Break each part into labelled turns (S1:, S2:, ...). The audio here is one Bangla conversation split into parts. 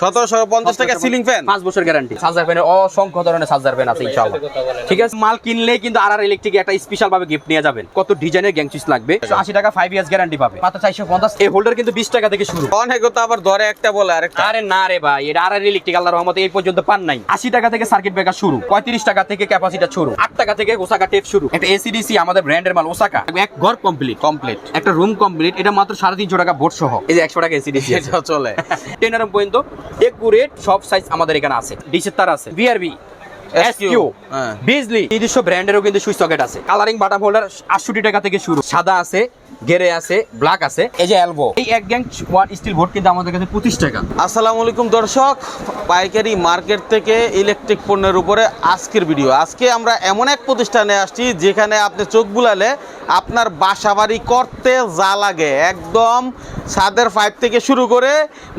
S1: সতেরোশো পঞ্চাশ টাকা সিলিং ফ্যান
S2: পাঁচ বছর গ্যারান্টি সাজার ফ্যানের অসংখ্য ধরনের সাজার ফ্যান আছে ইনশাআল্লাহ। ঠিক আছে? মাল কিনলেই কিন্তু আর আর ইলেকট্রিক একটা স্পেশাল ভাবে গিফট নিয়ে যাবেন। কত ডিজাইনের গ্যাং সুইচ লাগবে? আশি টাকা ফাইভ ইয়ার্স গ্যারান্টি পাবে। মাত্র চারশো পঞ্চাশ। এই হোল্ডার কিন্তু বিশ টাকা থেকে শুরু।
S1: অনেক তো আবার ধরে একটা বলে আরেকটা।
S2: আরে না রে ভাই এটা আর আর ইলেকট্রিক আল্লাহর রহমতে এই পর্যন্ত পান নাই। আশি টাকা থেকে সার্কিট ব্রেকার শুরু। পঁয়ত্রিশ টাকা থেকে ক্যাপাসিটার শুরু। আট টাকা থেকে ওসাকা টেপ শুরু। একটা এসিডিসি আমাদের ব্র্যান্ডের মাল ওসাকা এক ঘর কমপ্লিট
S1: কমপ্লিট
S2: একটা রুম কমপ্লিট এটা মাত্র সাড়ে তিনশো টাকা বোর্ড সহ। এই যে একশো টাকা এসিডিসি
S1: চলে।
S2: টেন আরম পর্যন্ত একুরেট সব সাইজ আমাদের এখানে আছে। ডিসের তার আছে। বিআরবি এসকিউ
S1: হ্যাঁ।
S2: বিজলি নিজস্ব ব্র্যান্ডেরও কিন্তু সুইচ সকেট আছে। কালারিং বাটাম হোল্ডার আটষট্টি টাকা থেকে শুরু। সাদা আছে গেরে আছে ব্ল্যাক আছে। এই যে এলবো এই এক গ্যাং ওয়ান স্টিল বোর্ড কিন্তু আমাদের কাছে পঁচিশ টাকা।
S1: আসসালামু আলাইকুম দর্শক। পাইকারি মার্কেট থেকে ইলেকট্রিক পণ্যের উপরে আজকের ভিডিও আজকে আমরা এমন এক প্রতিষ্ঠানে আসছি যেখানে আপনি চোখ বুলালে আপনার বাসা বাড়ি করতে যা লাগে। একদম ছাদের পাইপ থেকে শুরু করে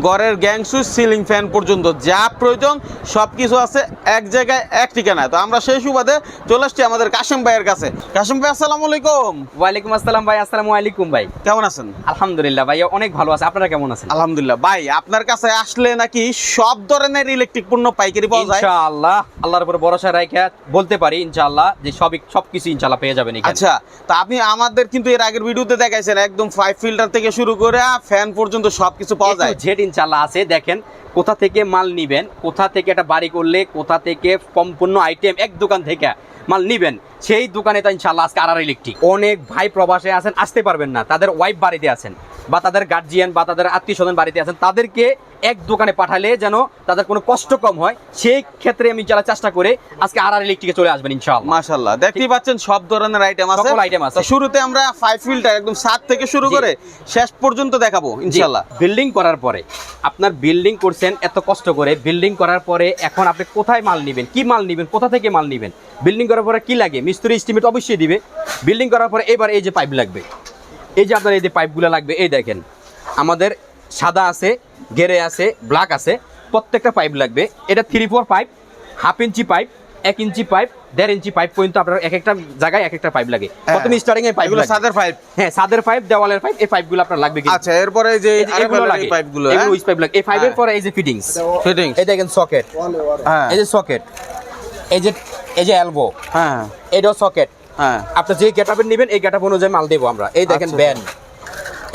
S1: ঘরের গ্যাং সুইচ সিলিং ফ্যান পর্যন্ত যা প্রয়োজন সব কিছু আছে। এক জায়গায় এক ঠিকানায় তো আমরা সেই সুবাদে চলে আসছি আমাদের কাশিম ভাইয়ের কাছে। কাশিম ভাই আসসালামু আলাইকুম।
S2: ওয়ালাইকুম আসসালাম ভাই আসসালামু আলাইকুম ভাই।
S1: কেমন আছেন?
S2: আলহামদুলিল্লাহ ভাই অনেক ভালো আছে। আপনারা কেমন আছেন?
S1: আলহামদুলিল্লাহ। ভাই আপনার কাছে আসলে নাকি সব ধরনের ইলেকট্রিক পণ্য পাইকারি পাওয়া যায়?
S2: ইনশাআল্লাহ আল্লাহর উপর ভরসা রাখা বলতে পারি ইনশাআল্লাহ যে সবই সবকিছু ইনশাআল্লাহ পেয়ে যাবেন এখানে।
S1: আচ্ছা তো আপনি আমাদের কিন্তু এর আগের ভিডিওতে দেখাইছেন একদম ফাইভ ফিল্টার থেকে শুরু করে ফ্যান পর্যন্ত সবকিছু পাওয়া যায়।
S2: জেড ইনশাআল্লাহ আছে দেখেন। কোথা থেকে মাল নিবেন, কোথা থেকে একটা বাড়ি করলে, কোথা থেকে সম্পূর্ণ আইটেম এক দোকান থেকে মাল নিবেন, সেই দোকানে তো ইনশাল্লাহ আজকে আর ইলেকট্রিক। অনেক ভাই প্রবাসে আছেন, আসতে পারবেন না, তাদের ওয়াইফ বাড়িতে আছেন। বা তাদের গার্জিয়ান বা তাদের আত্মীয় স্বজন বাড়িতে আছেন তাদেরকে এক দোকানে পাঠালে যেন তাদের কোনো কষ্ট কম হয় সেই ক্ষেত্রে আমি যারা চেষ্টা করে আজকে আর আর ইলেকট্রিকে চলে আসবেন ইনশাআল্লাহ।
S1: মাশাল্লাহ দেখতেই পাচ্ছেন সব ধরনের আইটেম আছে।
S2: সকল item আছে।
S1: শুরুতে আমরা ফাইভ ফিল্টার একদম সাত থেকে শুরু করে শেষ পর্যন্ত দেখাবো ইনশাল্লাহ
S2: বিল্ডিং করার পরে আপনার বিল্ডিং করছেন এত কষ্ট করে বিল্ডিং করার পরে এখন আপনি কোথায় মাল নেবেন কি মাল নেবেন কোথা থেকে মাল নেবেন? বিল্ডিং করার পরে কি লাগে? মিস্ত্রি এস্টিমেট অবশ্যই দিবে। বিল্ডিং করার পরে এবার এই যে পাইপ লাগবে। এই যে আপনার এই যে পাইপগুলো লাগবে এই দেখেন আমাদের সাদা আছে গেরে আছে ব্ল্যাক আছে প্রত্যেকটা পাইপ লাগবে। এটা three four pipe half inch pipe এক ইঞ্চি পাইপ দেড় ইঞ্চি পাইপ পর্যন্ত আপনার এক একটা জায়গায় এক একটা পাইপ লাগে। প্রথমে স্টার্টিং এ পাইপ
S1: এগুলো সাদের পাইপ
S2: হ্যাঁ সাদের পাইপ দেওয়ালের পাইপ এই পাইপগুলো আপনার লাগবে কিন্তু।
S1: আচ্ছা এরপরে এই যে
S2: এই এগুলো লাগে
S1: পাইপগুলো
S2: এগুলো উইচ পাইপ লাগে। এই পাইপের
S1: হ্যাঁ।
S2: পরে এই যে ফিটিংস
S1: ফিটিং
S2: এই দেখেন সকেট
S1: হ্যাঁ।
S2: এই যে সকেট এই যে এই যে এলবো
S1: হ্যাঁ।
S2: এটাও সকেট
S1: হ্যাঁ।
S2: আপনি যে গেটআপের নেবেন এই গেটআপ অনুযায়ী মাল দেবো আমরা। এই দেখেন
S1: আচ্ছা।
S2: ব্যান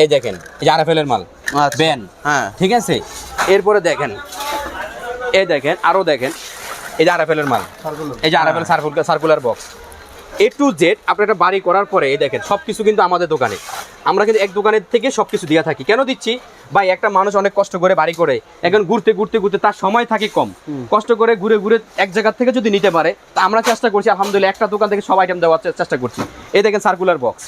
S2: এই দেখেন এই যে আরএফএল এর মাল।
S1: আচ্ছা।
S2: ব্যান
S1: হ্যাঁ।
S2: ঠিক আছে? এরপরে দেখেন এই দেখেন আরও দেখেন এই যে আরএফএল এর মাল এই যে R F L circular circular box A to Z আপনি একটা বাড়ি করার পরে এই দেখেন সবকিছু কিন্তু আমাদের দোকানে। আমরা কিন্তু এক দোকানের থেকে সবকিছু দিয়ে থাকি। কেন দিচ্ছি? ভাই একটা মানুষ অনেক কষ্ট করে বাড়ি করে এখন ঘুরতে ঘুরতে ঘুরতে তার সময় থাকে কম। কষ্ট করে ঘুরে ঘুরে এক জায়গা থেকে যদি নিতে পারে তা আমরা চেষ্টা করছি আলহামদুলিল্লাহ একটা দোকান থেকে সব আইটেম দেওয়ার চেষ্টা করছি। এই দেখেন সার্কুলার বক্স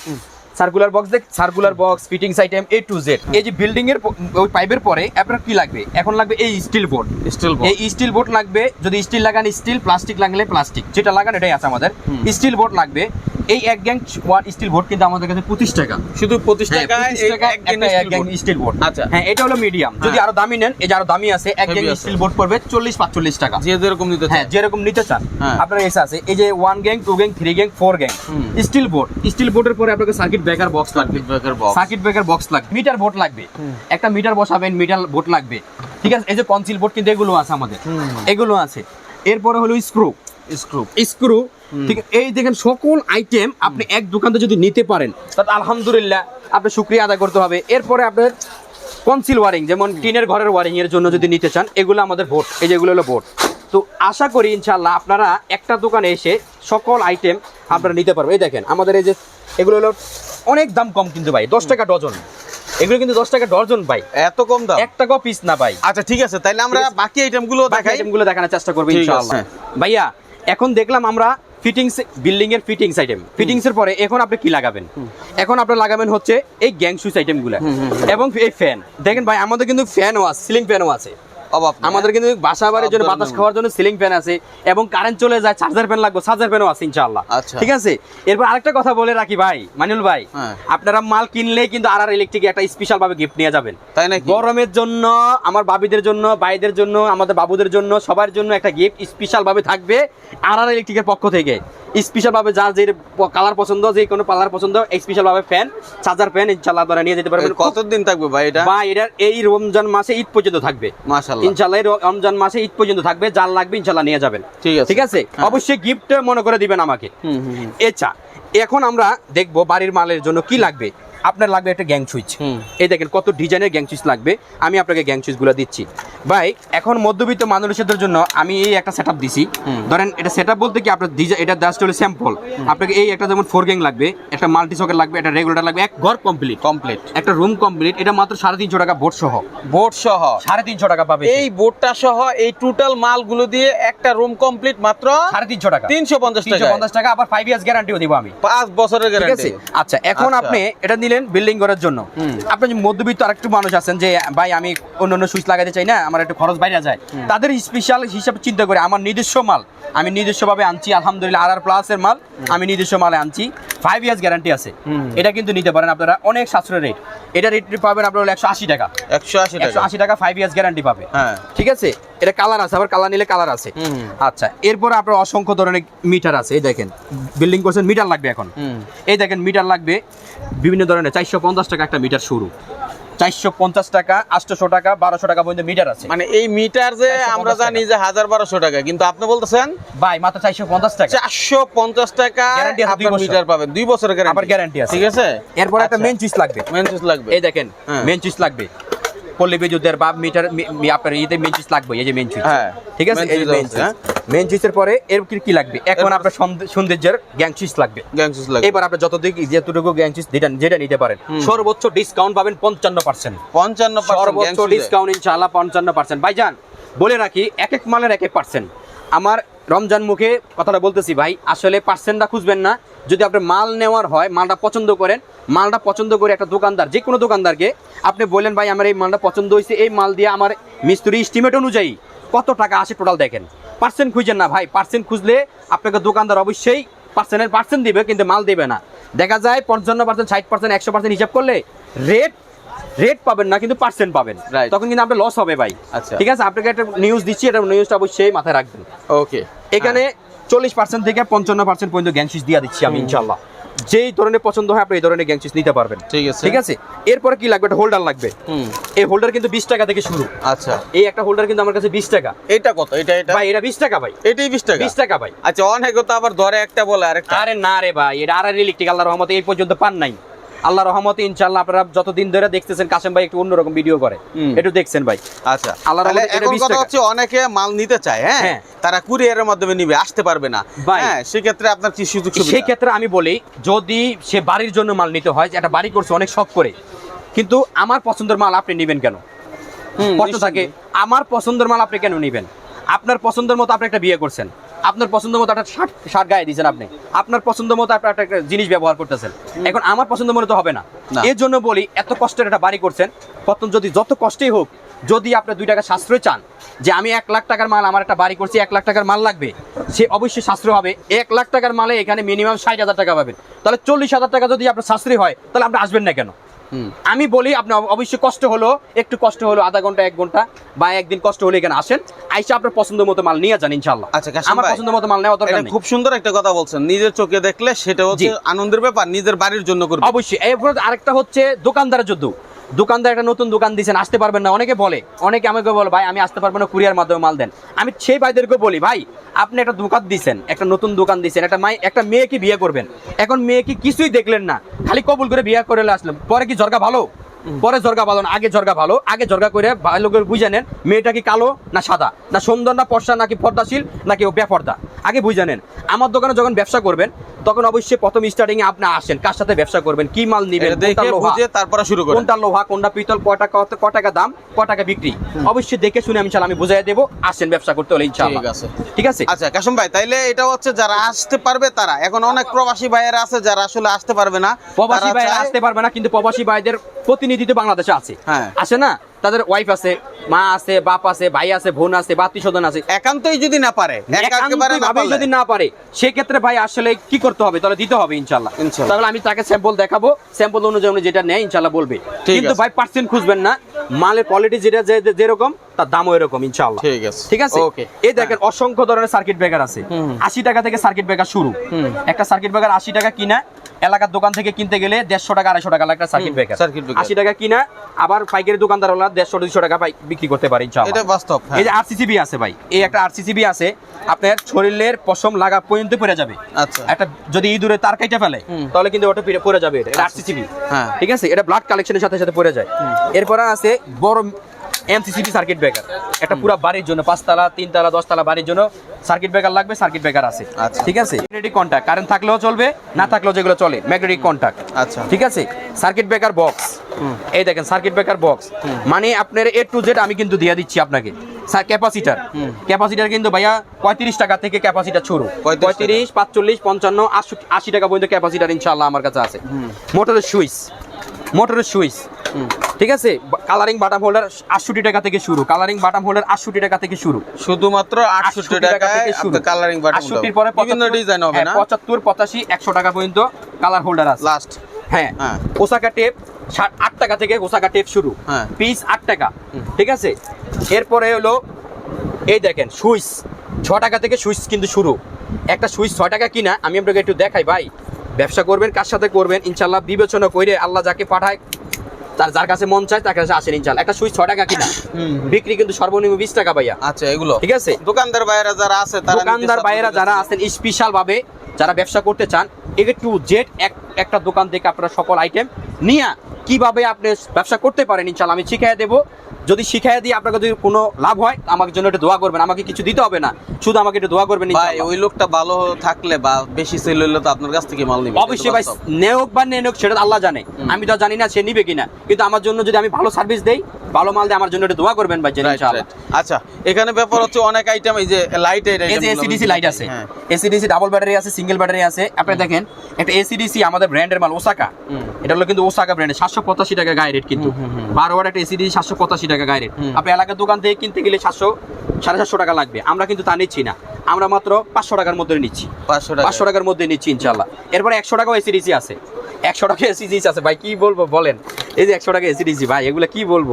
S2: সার্কুলার বক্স দেখ circular box fittings item A to Z এই যে বিল্ডিং এর ওই পাইপের পরে আপনার কি লাগবে? এখন লাগবে এই স্টিল বোর্ড
S1: স্টিল
S2: এই স্টিল বোর্ড লাগবে যদি স্টিল লাগান স্টিল প্লাস্টিক লাগলে প্লাস্টিক যেটা লাগান এটাই আছে আমাদের। স্টিল বোর্ড লাগবে। এই এক গ্যাং ওয়ান স্টিল বোর্ড কিন্তু আমাদের কাছে পঁচিশ টাকা।
S1: শুধু পঁচিশ
S2: হ্যাঁ,
S1: টাকা
S2: 25 টাকা এক গ্যাং স্টিল বোর্ড
S1: আচ্ছা।
S2: হ্যাঁ এটা হলো মিডিয়াম যদি
S1: হ্যাঁ।
S2: আরও দামি নেন এই যে আরও দামি আছে এক গ্যাং স্টিল বোর্ড পড়বে চল্লিশ পাঁচচল্লিশ টাকা।
S1: যে যেরকম নিতে
S2: হ্যাঁ যেরকম নিতে চান।
S1: হ্যাঁ।
S2: আপনার এসে আছে এই যে one gang two gang three gang four gang steel board steel বোর্ডের পরে আপনাকে সার্কিট ব্রেকার বক্স লাগবে।
S1: Breaker box
S2: circuit breaker box লাগবে। মিটার বোর্ড লাগবে। একটা মিটার বসাবেন মিটার বোর্ড লাগবে। ঠিক আছে? এই যে কনসিল বোর্ড কিন্তু এগুলো আছে আমাদের। এগুলো আছে। এরপরে হলো স্ক্রু
S1: স্ক্রু
S2: স্ক্রু ঠিক আছে? এই দেখেন সকল আইটেম আপনি এক দোকান থেকে যদি নিতে পারেন তাহলে আলহামদুলিল্লাহ আপনি শুক্রিয়া আদায় করতে হবে। এরপরে আপনার কনসিল ওয়ারিং যেমন টিনের ঘরের ওয়ারিং এর জন্য যদি নিতে চান এগুলো আমাদের বোর্ড এই যেগুলো হলো বোর্ড তো আশা করি ইনশাল্লাহ আপনারা একটা দোকানে এসে সকল আইটেম আপনারা নিতে পারবেন। এই দেখেন আমাদের এই যে এগুলো হলো অনেক দাম কম কিন্তু ভাই দশ টাকা ডজন। এগুলো কিন্তু দশ টাকা ডজন ভাই।
S1: এত কম দাম?
S2: এক টাকাও পিস না ভাই।
S1: আচ্ছা ঠিক আছে তাইলে আমরা বাকি আইটেমগুলো
S2: বাকি
S1: দেখাই।
S2: আইটেমগুলো দেখানোর চেষ্টা করব ইনশাআল্লাহ। ভাইয়া এখন দেখলাম আমরা ফিটিংস বিল্ডিং এর ফিটিংস আইটেম ফিটিংস এর পরে এখন আপনি কি লাগাবেন? এখন আপনি লাগাবেন হচ্ছে এই গ্যাং সুইচ আইটেমগুলো এবং এই ফ্যান দেখেন ভাই আমাদের কিন্তু ফ্যানও আছে সিলিং ফ্যানও আছে।
S1: অভাব
S2: আমাদের কিন্তু বাসা বাড়ির জন্য বাতাস খাওয়ার জন্য সিলিং ফ্যান আছে এবং কারেন্ট চলে যায় চার্জার ফ্যান লাগবে চার্জার ফ্যানও আছে ইনশাআল্লাহ।
S1: আচ্ছা।
S2: ঠিক আছে? এরপর আরেকটা কথা বলে রাখি ভাই মানিউল ভাই।
S1: হ্যাঁ।
S2: আপনারা মাল কিনলেই কিন্তু আর আর ইলেকট্রিক একটা স্পেশাল ভাবে গিফট নিয়ে যাবেন।
S1: তাই নাকি?
S2: গরমের জন্য আমার বাবিদের জন্য ভাইদের জন্য আমাদের বাবুদের জন্য সবার জন্য একটা গিফট স্পেশাল ভাবে থাকবে আর আর ইলেকট্রিকের পক্ষ থেকে। স্পেশাল ভাবে যার যে কালার পছন্দ যে কোনো কালার পছন্দ স্পেশাল ভাবে ফ্যান চার্জার ফ্যান ইনশাআল্লাহ আপনারা নিয়ে যেতে পারবেন।
S1: কতদিন থাকবে ভাই এটা?
S2: বা এটার এই রমজান মাসে ঈদ পর্যন্ত থাকবে।
S1: মাশাআল্লাহ।
S2: রমজান মাসে ঈদ পর্যন্ত থাকবে যার লাগবে ইনশাল্লাহ নিয়ে যাবেন।
S1: ঠিক আছে।
S2: ঠিক আছে?
S1: হ্যাঁ।
S2: অবশ্যই গিফট মনে করে দিবেন আমাকে। এখন আমরা দেখব বাড়ির মালের জন্য কি লাগবে। আপনার লাগবে একটা গ্যাং সুইচ। এই দেখেন কত ডিজাইনের গ্যাং সুইচ লাগবে। আমি আপনাকে গ্যাং সুইচগুলো দিচ্ছি। ভাই এখন মধ্যবিত্ত মানুষদের জন্য আমি এই একটা সেটআপ দিছি। ধরেন এটা সেটআপ বলতে কি আপনার ডিজাইন এটা জাস্ট হলো স্যাম্পল আপনাকে এই একটা যেমন ফোর গ্যাং লাগবে একটা মাল্টি সকেট লাগবে একটা রেগুলার লাগবে এক ঘর কমপ্লিট
S1: কমপ্লিট
S2: একটা রুম কমপ্লিট এটা মাত্র সাড়ে তিনশো টাকা বোর্ড সহ।
S1: বোর্ড সহ।
S2: সাড়ে তিনশো টাকা পাবে
S1: এই বোর্ডটা সহ এই টোটাল মালগুলো দিয়ে একটা রুম কমপ্লিট মাত্র
S2: সাড়ে তিনশো টাকা।
S1: তিনশো পঞ্চাশ টাকা।
S2: পঞ্চাশ টাকা আবার ফাইভ ইয়ার্স গ্যারান্টিও দিব আমি।
S1: পাঁচ বছরের গ্যারান্টি
S2: আচ্ছা এখন
S1: আচ্ছা।
S2: আপনি এটা নিলেন বিল্ডিং করার জন্য। আপনি মধ্যবিত্ত আরেকটু মানুষ আছেন যে ভাই আমি অন্য অন্য সুইচ লাগাতে চাই না আমার একটু খরচ বাইরে যায়। তাদের স্পেশাল হিসাবে চিন্তা করে আমার নিজস্ব মাল আমি নিজস্বভাবে আনছি আলহামদুলিল্লাহ আর আর প্লাসের মাল আমি নিজস্ব মালে আনছি ফাইভ ইয়ার্স গ্যারান্টি আছে। এটা কিন্তু নিতে পারেন আপনারা অনেক সাশ্রয় রেট এটা রেট পাবেন আপনার একশো আশি টাকা।
S1: একশো আশি
S2: একশো আশি টাকা ফাইভ ইয়ার্স গ্যারান্টি পাবে।
S1: হ্যাঁ।
S2: ঠিক আছে? এটা কালার আছে আবার কালার নিলে কালার আছে। আচ্ছা এরপর আপনার অসংখ্য ধরনের মিটার আছে এই দেখেন। বিল্ডিং করছেন মিটার লাগবে এখন। এই দেখেন মিটার লাগবে বিভিন্ন ধরনের চারশো পঞ্চাশ টাকা একটা মিটার শুরু। চারশো পঞ্চাশ টাকা আটশো টাকা বারোশো টাকা পর্যন্ত মিটার আছে।
S1: মানে এই মিটার যে আমরা জানি যে হাজার বারোশো টাকা কিন্তু আপনি বলতেছেন?
S2: ভাই মাত্র চারশো পঞ্চাশ টাকা।
S1: চারশো পঞ্চাশ টাকা আপনার মিটার পাবেন দুই বছরের গ্যারান্টি
S2: আবার আছে।
S1: ঠিক আছে?
S2: এরপর একটা
S1: আচ্ছা।
S2: মেন সুইচ লাগবে।
S1: মেন সুইচ লাগবে।
S2: এই দেখেন
S1: হ্যাঁ।
S2: মেন সুইচ লাগবে। পল্লী বিদ্যুতের বা মিটার আপনার ইয়েতে মেন সুইচ লাগবে এই যে মেন সুইচ
S1: হ্যাঁ,
S2: ঠিক আছে? এই যে মেন। সুইচ মেন সুইচের পরে এর কি কি লাগবে? এখন আপনার সৌন্দর্যের গ্যাং সুইচ লাগবে।
S1: গ্যাং সুইচ লাগবে।
S2: এবার আপনি যত দিক যেটুকু গ্যাং সুইচ যেটা যেটা নিতে পারেন সর্বোচ্চ ডিসকাউন্ট পাবেন পঞ্চান্ন পার্সেন্ট
S1: পঞ্চান্ন
S2: সর্বোচ্চ ডিসকাউন্ট ইনশাআল্লাহ পঞ্চান্ন পার্সেন্ট ভাইজান বলে রাখি এক এক মালের এক এক পার্সেন্ট আমার রমজান মুখে কথাটা বলতেছি, ভাই, আসলে পার্সেন্টটা খুঁজবেন না। যদি আপনি মাল নেওয়ার হয়, মালটা পছন্দ করেন, মালটা পছন্দ করে একটা দোকানদার, যে কোনো দোকানদারকে আপনি বললেন, ভাই, আমার এই মালটা পছন্দ হয়েছে, এই মাল দিয়ে আমার মিস্ত্রি এস্টিমেট অনুযায়ী কত টাকা আসে টোটাল দেখেন। পার্সেন্ট খুঁজেন না, ভাই পার্সেন্ট খুঁজলে আপনাকে দোকানদার অবশ্যই পার্সেন্টের পার্সেন্ট দিবে, কিন্তু মাল দেবে না। দেখা যায় পঞ্চান্ন পার্সেন্ট ষাট পার্সেন্ট একশো পার্সেন্ট হিসাব করলে রেট রেট পাবেন না কিন্তু পার্সেন্ট পাবেন. তখন কিন্তু আপনার লস হবে ভাই।
S1: আচ্ছা।
S2: ঠিক আছে আপনাকে একটা নিউজ দিচ্ছি এটা নিউজটা অবশ্যই মাথায় রাখবেন।
S1: ওকে
S2: এখানে চল্লিশ পার্সেন্ট থেকে পঞ্চান্ন পার্সেন্ট পর্যন্ত গ্যাংসিস দিয়ে দিচ্ছি আমি ইনশাল্লাহ যেই ধরনের পছন্দ হয় আপনি এই ধরনের গ্যাংসিস নিতে পারবেন।
S1: ঠিক আছে।
S2: ঠিক আছে? এরপরে কি লাগবে? একটা হোল্ডার লাগবে। এই হোল্ডার কিন্তু বিশ টাকা থেকে শুরু।
S1: আচ্ছা।
S2: এই একটা হোল্ডার কিন্তু আমার কাছে বিশ টাকা।
S1: এটা কত? এটা এটা?
S2: ভাই এটা বিশ টাকা ভাই।
S1: এটাই বিশ টাকা?
S2: বিশ টাকা ভাই।
S1: আচ্ছা অনেক তো আবার ধরে একটা বলে আরেকটা।
S2: আরে না রে ভাই এটা আর ইলেকট্রিক আল্লাহ রহমতে এই পর্যন্ত পান নাই। আল্লাহ রহমতে ইনশাল্লাহ আপনারা যতদিন ধরে দেখতেছেন কাসেম ভাই একটু অন্যরকম ভিডিও করে। একটু দেখছেন ভাই।
S1: আচ্ছা।
S2: 20
S1: কথা হচ্ছে অনেকে মাল নিতে চায় হ্যাঁ?
S2: হ্যাঁ।
S1: তারা কুরিয়ারের মাধ্যমে নিবে আসতে পারবে না। হ্যাঁ সেক্ষেত্রে আপনার কি সুযোগ
S2: সেই ক্ষেত্রে আমি বলি যদি সে বাড়ির জন্য মাল নিতে হয় যে একটা বাড়ি করছে অনেক শখ করে কিন্তু আমার পছন্দের মাল আপনি নেবেন কেন? প্রশ্ন থাকে। আমার পছন্দের মাল আপনি কেন নেবেন? আপনার পছন্দের মতো আপনি একটা বিয়ে করছেন। আপনার পছন্দ মতো একটা শার্ট শার্ট গায়ে দিয়েছেন আপনি। আপনার পছন্দ মতো আপনি একটা জিনিস ব্যবহার করতেছেন। এখন আমার পছন্দ মতো তো হবে না। এর জন্য বলি এত কষ্টের একটা বাড়ি করছেন। প্রথম যদি যত কষ্টই হোক যদি আপনি দুই টাকা সাশ্রয় চান যে আমি এক লাখ টাকার মাল আমার একটা বাড়ি করছি এক লাখ টাকার মাল লাগবে সে অবশ্যই সাশ্রয় হবে। এক লাখ টাকার মালে এখানে মিনিমাম ষাট হাজার টাকা পাবেন। তাহলে চল্লিশ হাজার টাকা যদি আপনার সাশ্রয় হয় তাহলে আপনি আসবেন না কেন। আমি বলি আপনার অবশ্যই কষ্ট হলো একটু কষ্ট হলো আধা ঘণ্টা এক ঘণ্টা বা একদিন কষ্ট হলে এখানে আসেন। আইসা আপনার পছন্দ মতো মাল নিয়ে যান ইনশাল্লাহ
S1: আচ্ছা,
S2: আমার পছন্দ মতো মাল নেওয়া দরকার
S1: খুব সুন্দর একটা কথা বলছেন। নিজের চোখে দেখলে সেটা হচ্ছে আনন্দের ব্যাপার নিজের বাড়ির জন্য করবে।
S2: অবশ্যই। এরপর আরেকটা হচ্ছে দোকানদারের যুদ্ধ। দোকানদার একটা নতুন দোকান দিয়েছেন আসতে পারবেন না। অনেকে বলে, অনেকে আমাকে বলে, ভাই, আমি আসতে পারব না, কুরিয়ার মাধ্যমে মাল দেন। আমি সেই ভাইদেরকে বলি, ভাই, আপনি একটা দোকান দিয়েছেন একটা নতুন দোকান দিয়েছেন একটা মাই, একটা মেয়েকে বিয়ে করবেন। এখন মেয়েকে কিছুই দেখলেন না, খালি কবুল করে বিয়ে করে আসলেন। পরে কি জরকা ভালো? পরে জর্গা ভালো না আগে জর্গা ভালো আগে জর্গা করে ভালো করে বুঝে নেন মেয়েটা কি কালো না সাদা? না সুন্দর না পর্ষা নাকি পর্দাশীল নাকি বেপর্দা? আগে বুঝে নেন। আমার দোকানে যখন ব্যবসা করবেন তখন অবশ্যই প্রথম স্টার্টিং এ আপনি আসেন কার সাথে ব্যবসা করবেন কি মাল নিবেন
S1: তারপরে শুরু করেন।
S2: কোনটা লোহা কোনটা পিতল ক টাকা কত ক টাকা দাম ক টাকা বিক্রি। অবশ্যই দেখে শুনে আমি ইনশাল্লাহ আমি বুঝাই দেবো আসেন ব্যবসা করতে হলে ইনশাল্লাহ
S1: ঠিক আছে।
S2: ঠিক আছে?
S1: আচ্ছা কাশম ভাই তাইলে এটা হচ্ছে যারা আসতে পারবে তারা। এখন অনেক প্রবাসী ভাইয়েরা আছে যারা আসলে আসতে পারবে না।
S2: প্রবাসী ভাই আসতে পারবে না কিন্তু প্রবাসী ভাইদের প্রতিনিধি তো বাংলাদেশে আছে।
S1: হ্যাঁ।
S2: আছে না? তাদের ওয়াইফ আছে মা আছে বাপ আছে ভাই আছে বোন আছে বাতি স্বজন আছে।
S1: একান্তই যদি না পারে
S2: একান্তভাবে যদি না পারে সেক্ষেত্রে ভাই আসলে কি করতে হবে? তাহলে দিতে হবে ইনশাল্লাহ। তাহলে আমি তাকে স্যাম্পল দেখাবো। স্যাম্পল অনুযায়ী উনি যেটা নেয় ইনশাল্লাহ বলবে। কিন্তু ভাই পার্সেন্ট খুঁজবেন না। মালের কোয়ালিটি যেটা যেরকম তার দামও এরকম ইনশাল্লাহ
S1: ঠিক আছে।
S2: ঠিক আছে?
S1: ওকে
S2: এই দেখেন অসংখ্য ধরনের সার্কিট ব্রেকার আছে। আশি টাকা থেকে সার্কিট ব্রেকার শুরু। একটা সার্কিট ব্রেকার আশি টাকা কিনা এলাকার দোকান থেকে কিনতে গেলে দেড়শো টাকা আড়াইশো টাকা একটা সার্কিট ব্রেকার
S1: circuit breaker।
S2: আশি টাকা কিনা আবার পাইকারি দোকানদার হলো দেড়শো দুইশো টাকা পাই বিক্রি করতে পারে
S1: এটা বাস্তব হ্যাঁ।
S2: এই যে আরসিসিবি আছে ভাই এই একটা আরসিসিবি আছে আপনার শরীরের পশম লাগা পর্যন্ত পড়ে যাবে।
S1: আচ্ছা।
S2: একটা যদি ইঁদুরে তার কাইটা ফেলে তাহলে কিন্তু ওটা পিড়ে পড়ে যাবে এটা আরসিসিবি
S1: হ্যাঁ।
S2: ঠিক আছে? এটা ব্লাড কালেকশনের সাথে সাথে পড়ে যায়। এরপরে আছে বড় এমসিসিবি সার্কিট ব্রেকার একটা পুরো বাড়ির জন্য পাঁচতলা তিনতলা দশতলা বাড়ির জন্য সার্কিট ব্রেকার লাগবে সার্কিট ব্রেকার আছে।
S1: আচ্ছা।
S2: ঠিক আছে? ম্যাগনেটিক কন্টাক্ট কারেন্ট থাকলেও চলবে না থাকলেও যেগুলো চলে ম্যাগনেটিক কন্টাক্ট
S1: আচ্ছা।
S2: ঠিক আছে? সার্কিট ব্রেকার বক্স এই দেখেন সার্কিট ব্রেকার বক্স মানে আপনার এ টু জেড আমি কিন্তু দিয়ে দিচ্ছি আপনাকে। ক্যাপাসিটার। ক্যাপাসিটার কিন্তু ভাইয়া পঁয়ত্রিশ টাকা থেকে ক্যাপাসিটার শুরু।
S1: 35 টাকা।
S2: পঁয়ত্রিশ পাঁচচল্লিশ পঞ্চান্ন আশি টাকা পর্যন্ত ক্যাপাসিটার ইনশাল্লাহ আমার কাছে আছে। মোটরের সুইচ। মোটরের সুইচ। ঠিক আছে? কালারিং বাটাম হোল্ডার আটষট্টি টাকা থেকে শুরু। কালারিং বাটাম হোল্ডার আটষট্টি টাকা থেকে শুরু।
S1: শুধুমাত্র আটষট্টি টাকা থেকে শুরু। কালারিং বাটন
S2: আটষট্টির পরে
S1: বিভিন্ন ডিজাইন হবে না?
S2: পঁচাত্তর পঁচাশি একশো টাকা পর্যন্ত কালার হোল্ডার আছে।
S1: লাস্ট
S2: হ্যাঁ
S1: হ্যাঁ।
S2: ওসাকা টেপ ষাট আট টাকা থেকে ওসাকা টেপ শুরু।
S1: হ্যাঁ।
S2: পিস আট টাকা। ঠিক আছে? এরপরে হলো এই দেখেন সুইচ। ছ টাকা থেকে সুইচ কিন্তু শুরু। একটা সুইচ ছয় টাকা কিনা আমি আপনাকে একটু দেখাই ভাই। ব্যবসা করবেন কার সাথে করবেন ইনশাল্লাহ বিবেচনা করে আল্লাহ যাকে পাঠায় তার যার কাছে মন চায় তার কাছে আসেন একটা সুইচ ছয় টাকা কিনা। বিক্রি কিন্তু সর্বনিম্ন বিশ টাকা ভাইয়া।
S1: আচ্ছা এগুলো।
S2: ঠিক আছে?
S1: দোকানদার ভাইয়েরা যারা আছে
S2: দোকানদার বাইরা যারা আছেন স্পেশাল ভাবে যারা ব্যবসা করতে চান একে টু জেড এক একটা দোকান থেকে আপনারা সকল আইটেম নিয়ে কীভাবে আপনি ব্যবসা করতে পারেন ইনশাল আমি শিখাই দেবো। যদি শিখাই দিয়ে আপনার যদি কোনো লাভ হয় আমার জন্য একটু দোয়া করবেন। আমাকে কিছু দিতে হবে না। শুধু আমাকে একটু দোয়া করবেন
S1: ভাই ওই লোকটা ভালো থাকলে বা বেশি সেল হইলে তো আপনার কাছ থেকে মাল নিবে
S2: অবশ্যই ভাই নেওক বা নেওক সেটা আল্লাহ জানে। আমি তো জানি না সে নিবে কিনা। কিন্তু আমার জন্য যদি আমি ভালো সার্ভিস দেই ভালো মাল দিয়ে আমার জন্য একটু দোয়া করবেন ভাই ইনশাআল্লাহ।
S1: আচ্ছা এখানে ব্যাপার হচ্ছে অনেক আইটেম এই যে লাইট
S2: এই যে এসিডিসি লাইট আছে। এসিডিসি ডাবল ব্যাটারি আছে সিঙ্গেল ব্যাটারি আছে। আপনি দেখেন একটা এসিডিসি আমাদের ব্র্যান্ডের মাল ওসাকা এটা হলো কিন্তু ওসাকা ব্র্যান্ডের সাতশো পঁচাশি টাকা গায়ে রেট কিন্তু।
S1: হুম, হুম, হুম।
S2: বারো ওয়াট একটা এসিডিসি সাতশো পঁচাশি টাকা গায়ে রেট আপনি এলাকার দোকান থেকে কিনতে গেলে সাতশো সাড়ে সাতশো টাকা লাগবে। আমরা কিন্তু তা নিচ্ছি না। আমরা মাত্র পাঁচশো টাকার মধ্যে নিচ্ছি।
S1: পাঁচশো
S2: টাকার মধ্যে নিচ্ছি ইনশাল্লাহ এরপরে একশো টাকাও এসিডিসি আছে। একশো টাকা এসিডিসি আছে। ভাই কি বলব বলেন? এই যে একশো টাকা এসিডিসি ভাই এগুলো কি বলব?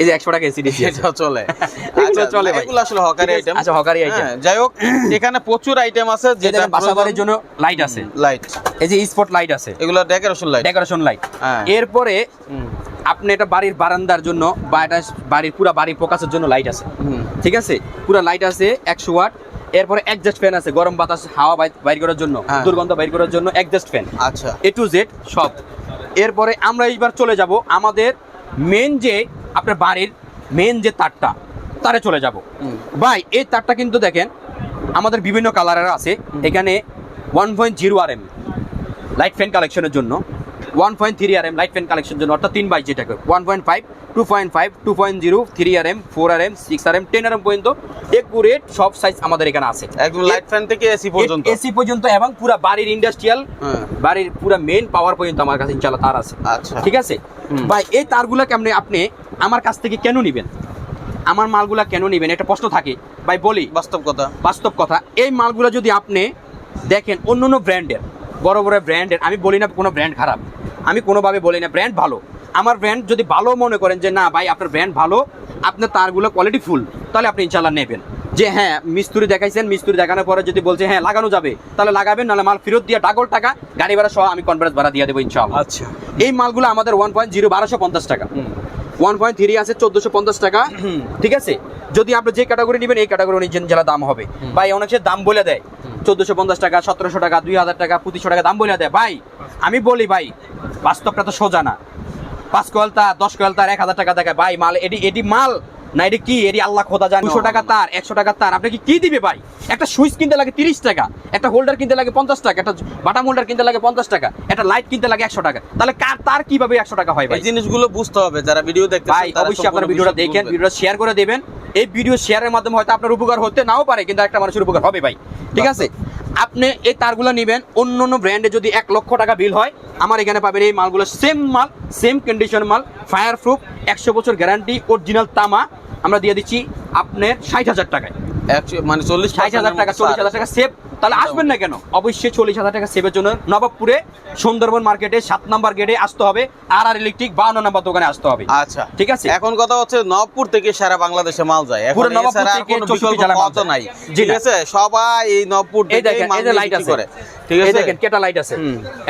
S2: এই যে একশো টাকা এসিডিসি
S1: চলে।
S2: এগুলো
S1: আচ্ছা,
S2: চলে ভাই।
S1: এগুলো আসলে হকারি আইটেম
S2: আচ্ছা, হকারি item।
S1: যাই হোক এখানে প্রচুর আইটেম আছে যেটা
S2: যেটা বাসা বাড়ির জন্য লাইট আছে।
S1: লাইট
S2: এই যে স্পট লাইট আছে।
S1: এগুলো ডেকোরেশন লাইট
S2: ডেকোরেশন লাইট
S1: হ্যাঁ।
S2: এরপরে আপনি এটা বাড়ির বারান্দার জন্য বা এটা বাড়ির পুরো বাড়ির প্রকাশের জন্য লাইট আছে। ঠিক আছে? পুরো লাইট আছে একশো ওয়াট। এরপরে একজাস্ট ফ্যান আছে গরম বাতাস হাওয়া বাই- বাইর করার জন্য
S1: হ্যাঁ।
S2: দুর্গন্ধ বাইর করার জন্য একজাস্ট ফ্যান
S1: আচ্ছা।
S2: এ টু জেড সব। এরপরে আমরা এইবার চলে যাব আমাদের মেন যে আপনার বাড়ির মেন যে তারটা তারে চলে যাব। ভাই এই তারটা কিন্তু দেখেন আমাদের বিভিন্ন কালারের আছে। এখানে one point zero R M light fan কালেকশনের জন্য। One point three R M light fan কালেকশনের জন্য অর্থাৎ তিন যেটাকে one point five two point five two point zero three R M four R M six R M ten R M পর্যন্ত একুরেট সব সাইজ আমাদের এখানে আছে।
S1: একদম লাইট ফ্যান থেকে এসি পর্যন্ত।
S2: এসি পর্যন্ত এবং পুরো বাড়ির ইন্ডাস্ট্রিয়াল
S1: হ্যাঁ।
S2: বাড়ির পুরো মেন পাওয়ার পর্যন্ত আমার কাছে ইনশাল্লাহ তার আছে।
S1: আচ্ছা।
S2: ঠিক আছে। ভাই এই তারগুলা কেমনে আপনি আমার কাছ থেকে কেন নিবেন? আমার মালগুলা কেন নিবেন? একটা প্রশ্ন থাকে। ভাই বলি।
S1: বাস্তব কথা।
S2: বাস্তব কথা। এই মালগুলো যদি আপনি দেখেন অন্য অন্য ব্র্যান্ডের বড় বড় ব্র্যান্ডের আমি বলি না কোনো ব্র্যান্ড খারাপ। আমি কোনোভাবে বলি না ব্র্যান্ড ভালো। আমার ব্র্যান্ড যদি ভালো মনে করেন যে না ভাই আপনার ব্র্যান্ড ভালো আপনার তারগুলো কোয়ালিটি ফুল তাহলে আপনি ইনশাল্লাহ নেবেন। যে হ্যাঁ মিস্ত্রি দেখাইছেন মিস্ত্রি দেখানোর পরে যদি বলছে হ্যাঁ লাগানো যাবে তাহলে লাগাবেন নাহলে মাল ফেরত দিয়ে ডাগল টাকা গাড়ি ভাড়া সহ আমি কনফারেন্স ভাড়া দিয়ে দেবো ইনশাল্লাহ
S1: আচ্ছা।
S2: এই মালগুলো আমাদের ওয়ান পয়েন্ট জিরো বারোশো পঞ্চাশ টাকা। ওয়ান পয়েন্ট থ্রি আছে চোদ্দশো পঞ্চাশ টাকা। ঠিক আছে? যদি আপনি যে ক্যাটাগরি নেবেন এই ক্যাটাগরি অনুযায়ী জেলা দাম হবে। ভাই অনেক দাম বলে দেয়। চোদ্দশো পঞ্চাশ টাকা সতেরোশো টাকা দুই হাজার টাকা পঁচিশশো টাকা দাম বলে দেয়। ভাই আমি বলি ভাই বাস্তবটা তো সোজা না। পাঁচ কোয়ালতা দশ কোয়ালতার এক হাজার টাকা দেখায়। ভাই মাল এটি এটি মাল না এটি কি? এটি আল্লাহ খোদা জানে। দুশো টাকা তার একশো টাকা তার। আপনি কি কি দিবে ভাই? একটা সুইচ কিনতে লাগে তিরিশ টাকা একটা হোল্ডার কিনতে লাগে পঞ্চাশ টাকা একটা বাটাম হোল্ডার কিনতে লাগে পঞ্চাশ টাকা একটা লাইট কিনতে লাগে একশো টাকা। তাহলে কার তার কীভাবে একশো টাকা হয় ভাই?
S1: জিনিসগুলো বুঝতে হবে যারা ভিডিও দেখতে
S2: ভাই অবশ্যই আপনারা ভিডিওটা দেখেন ভিডিওটা শেয়ার করে দেবেন। এই ভিডিও শেয়ারের মাধ্যমে হয়তো আপনার উপকার হতে নাও পারে কিন্তু একটা মানুষের উপকার হবে ভাই। ঠিক আছে? আপনি এই তারগুলো নেবেন অন্য অন্য ব্র্যান্ডে যদি এক লক্ষ টাকা বিল হয় আমার এখানে পাবেন এই মালগুলো সেম মাল সেম কন্ডিশন মাল ফায়ার প্রুফ একশো বছর গ্যারান্টি অরিজিনাল তামা। আমরা দিয়ে দিচ্ছি আপনার ষাট হাজার টাকায়।
S1: মানে চল্লিশ
S2: ষাট হাজার টাকা চল্লিশ হাজার টাকা সেভ তাহলে আসবেন না কেন? অবশ্যই চল্লিশ হাজার টাকা সেভের জন্য নবাবপুরে সুন্দরবন মার্কেটে সাত নাম্বার গেটে আসতে হবে। আর আর ইলেকট্রিক বান্ন নাম্বার দোকানে আসতে হবে।
S1: আচ্ছা।
S2: ঠিক আছে?
S1: এখন কথা হচ্ছে নবপুর থেকে সারা বাংলাদেশে মাল যায়। এখন
S2: পুরো নবাবপুর থেকে
S1: কোনো
S2: 64
S1: বিকল্প
S2: জেলা মাল
S1: পথও
S2: যায়।
S1: নাই। ঠিক আছে? সবাই এই থেকে
S2: লাইট আছে।
S1: ঠিক আছে?
S2: দেখেন কেটা লাইট আছে।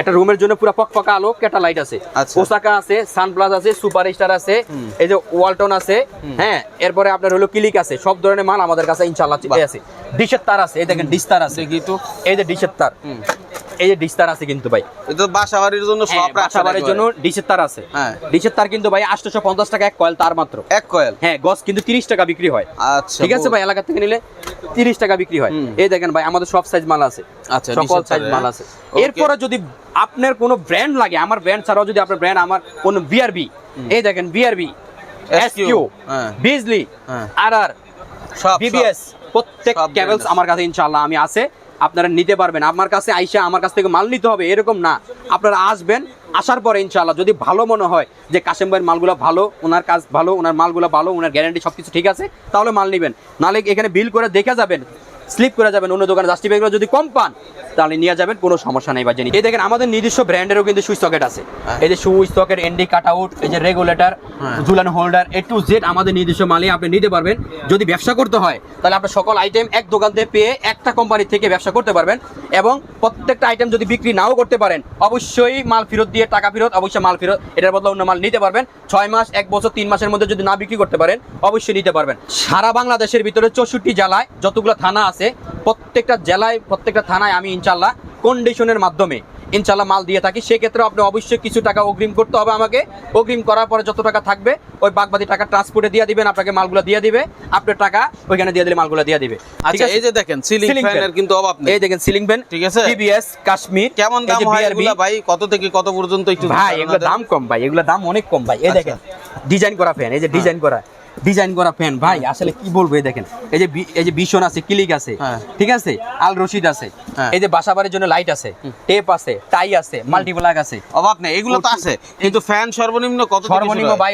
S2: একটা রুমের জন্য পুরো পকপকা আলো কেটা লাইট আছে।
S1: আচ্ছা।
S2: ওসাকা আছে সানপ্লাস আছে সুপার স্টার আছে এই যে ওয়ালটন আছে হ্যাঁ এরপরে আপনার হলো ক্লিক আছে সব ধরনের মাল আমাদের কাছে ইনশাআল্লাহ। আছে। ডিশের তার আছে এই দেখেন ডিশ তার আছে
S1: দেখি তো
S2: এই যে ডিশের তার। এই যে ডিশ তার আছে কিন্তু ভাই।
S1: এটা বাসা বাড়ির জন্য সব
S2: হ্যাঁ, বাসাবাড়ির জন্য ডিশের তার আছে।
S1: হ্যাঁ।
S2: ডিশের তার কিন্তু ভাই আটশোশো পঞ্চাশ টাকা এক কয়েল তার মাত্র।
S1: এক কয়েল?
S2: হ্যাঁ গজ কিন্তু তিরিশ টাকা বিক্রি হয়।
S1: আচ্ছা
S2: ঠিক আছে ভাই এলাকা থেকে নিলে তিরিশ টাকা বিক্রি হয়। এই দেখেন ভাই আমাদের সব সাইজ মাল আছে।
S1: আচ্ছা,
S2: সকল সাইজ মাল। আছে। এরপরে যদি আপনার কোনো ব্র্যান্ড লাগে আমার ব্র্যান্ড ছাড়াও যদি আপনার ব্র্যান্ড আমার কোনো বিআরবি এই দেখেন বিআরবি এসকিউ। বিজলি। আর আর বিবিএস প্রত্যেক
S1: সব
S2: ক্যাবেলস আমার কাছে ইনশাল্লাহ আমি আছে আপনারা নিতে পারবেন। আমার কাছে আইসা আমার কাছ থেকে মাল নিতে হবে এরকম না। আপনারা আসবেন আসার পরে ইনশাআল্লাহ যদি ভালো মনে হয় যে কাশেম ভাইয়ের মালগুলো ভালো ওনার কাজ ভালো ওনার মালগুলো ভালো ওনার গ্যারান্টি সব কিছু ঠিক আছে তাহলে মাল নেবেন। নাহলে এখানে বিল করে দেখে যাবেন স্লিপ করে যাবেন অন্য দোকানে জাস্টিফাইগুলো যদি কম পান তাহলে নিয়ে যাবেন কোনো সমস্যা নেই বা জানি এই দেখেন আমাদের নিজস্ব ব্র্যান্ডেরও কিন্তু সুইচ সকেট আছে।
S1: হ্যাঁ।
S2: এই যে switch socket and cut out এই যে রেগুলেটর। ঝুলানো হোল্ডার এ টু জেড আমাদের নিজস্ব মালে আপনি নিতে পারবেন। যদি ব্যবসা করতে হয় তাহলে আপনার সকল আইটেম এক দোকান থেকে পেয়ে একটা কোম্পানি থেকে ব্যবসা করতে পারবেন এবং প্রত্যেকটা আইটেম যদি বিক্রি নাও করতে পারেন অবশ্যই মাল ফেরত দিয়ে টাকা ফেরত অবশ্যই মাল ফেরত এটার বদলে অন্য মাল নিতে পারবেন। ছয় মাস এক বছর তিন মাসের মধ্যে যদি না বিক্রি করতে পারেন অবশ্যই নিতে পারবেন। সারা বাংলাদেশের ভিতরে চৌষট্টি জেলায় যতগুলো থানা আছে প্রত্যেকটা জেলায় প্রত্যেকটা থানায় আমি ইনশাল্লাহ কন্ডিশনের মাধ্যমে ইনশাল্লাহ মাল দিয়ে থাকি। সেক্ষেত্রে আপনি অবশ্যই কিছু টাকা অগ্রিম করতে হবে আমাকে। অগ্রিম করার পরে যত টাকা থাকবে ওই বাগবাদি টাকা ট্রান্সপোর্টে দিয়ে দিবেন আপনাকে মালগুলো দিয়ে দিবে। আপনার টাকা ওইখানে দিয়ে দিলে মালগুলো দিয়ে দিবে।
S1: আচ্ছা এই যে দেখেন সিলিং ফ্যানের কিন্তু অভাব নেই।
S2: এই দেখেন সিলিং ফ্যান
S1: ঠিক আছে?
S2: টিবিএস কাশ্মীর
S1: কেমন দাম হয় এগুলা ভাই? কত থেকে কত পর্যন্ত একটু
S2: ভাই এগুলো দাম কম ভাই এগুলো দাম অনেক কম ভাই। এই
S1: আচ্ছা।
S2: দেখেন ডিজাইন করা ফ্যান এই যে ডিজাইন করা। ডিজাইন করা ফ্যান ভাই আসলে কি বলব এই দেখেন এই যে এই যে বিশন আছে ক্লিক আছে
S1: হ্যাঁ।
S2: ঠিক আছে আল রশিদ আছে। এই যে বাসাবাড়ির জন্য লাইট আছে টেপ আছে টাই আছে মাল্টিপ্লাগ আছে।
S1: অভাব নেই এগুলো তো আছে। কিন্তু ফ্যান সর্বনিম্ন কত
S2: সর্বনিম্ন ভাই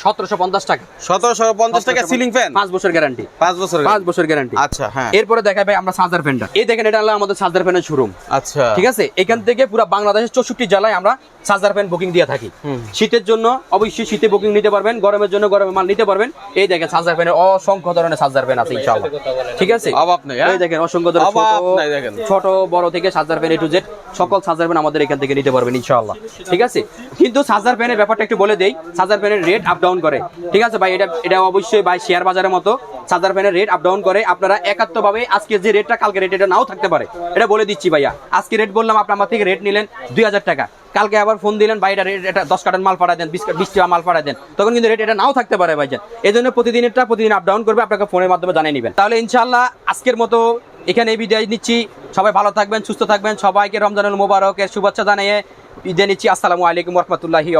S2: সতেরোশো পঞ্চাশ টাকা।
S1: সতেরোশো পঞ্চাশ টাকা সিলিং ফ্যান
S2: পাঁচ বছর গ্যারান্টি
S1: পাঁচ বছর
S2: পাঁচ বছর গ্যারান্টি
S1: আচ্ছা হ্যাঁ।
S2: এরপরে দেখা ভাই আমরা সাজার ফ্যানটা এই দেখেন এটা হলো আমাদের সাজার ফ্যানের শোরুম
S1: আচ্ছা।
S2: ঠিক আছে? এখান থেকে পুরো বাংলাদেশের চৌষট্টি জেলায় আমরা চার্জার ফ্যান বুকিং দিয়ে থাকি। শীতের জন্য অবশ্যই শীতে বুকিং নিতে পারবেন গরমের জন্য গরমে মাল নিতে পারবেন। এই দেখেন চার্জার ফ্যানের অসংখ্য ধরনের চার্জার ফ্যান আছে ইনশাআল্লাহ। ঠিক আছে?
S1: অভাব নেই, হ্যাঁ?
S2: এই দেখেন অসংখ্য ধরনের ছোট
S1: দেখেন।
S2: ছোট, বড় থেকে ফ্যান এ টু জেড সকল চার্জার ফ্যান আমাদের এখান থেকে নিতে পারবেন ইনশাআল্লাহ। ঠিক আছে? কিন্তু চার্জার ফ্যানের ব্যাপারটা একটু বলে দেই চার্জার ফ্যানের রেট আপ ডাউন করে। ঠিক আছে ভাই? এটা এটা অবশ্যই ভাই শেয়ার বাজারের মতো। চার্জার ফ্যানের রেট আপ ডাউন করে, আপনারা একাত্ম ভাবে আজকে যে রেটটা কালকে রেট এটা নাও থাকতে পারে। এটা বলে দিচ্ছি ভাইয়া। আজকে রেট বললাম আপনার আমার থেকে রেট নিলেন দুই হাজার টাকা। কালকে আবার ফোন দিলেন, ভাই, এটা রেট এটা দশ কার্টন মাল পাঠায় দেন, বিশ বিশ টাকা মাল পাঠায় দেন। তখন কিন্তু রেট এটা নাও থাকতে পারে ভাইজান। এই জন্য প্রতিদিন প্রতিদিনেরটা, প্রতিদিন আপ ডাউন করবে, আপনাকে ফোনের মাধ্যমে জানিয়ে নেবেন। তাহলে ইনশাল্লাহ আজকের মতো এখানে এই বিদায় নিচ্ছি। সবাই ভালো থাকবেন, সুস্থ থাকবেন। সবাইকে রমজানুল মোবারকের শুভেচ্ছা জানিয়ে বিদায় নিচ্ছি। আসসালামু আলাইকুম রহমতুল্লাহি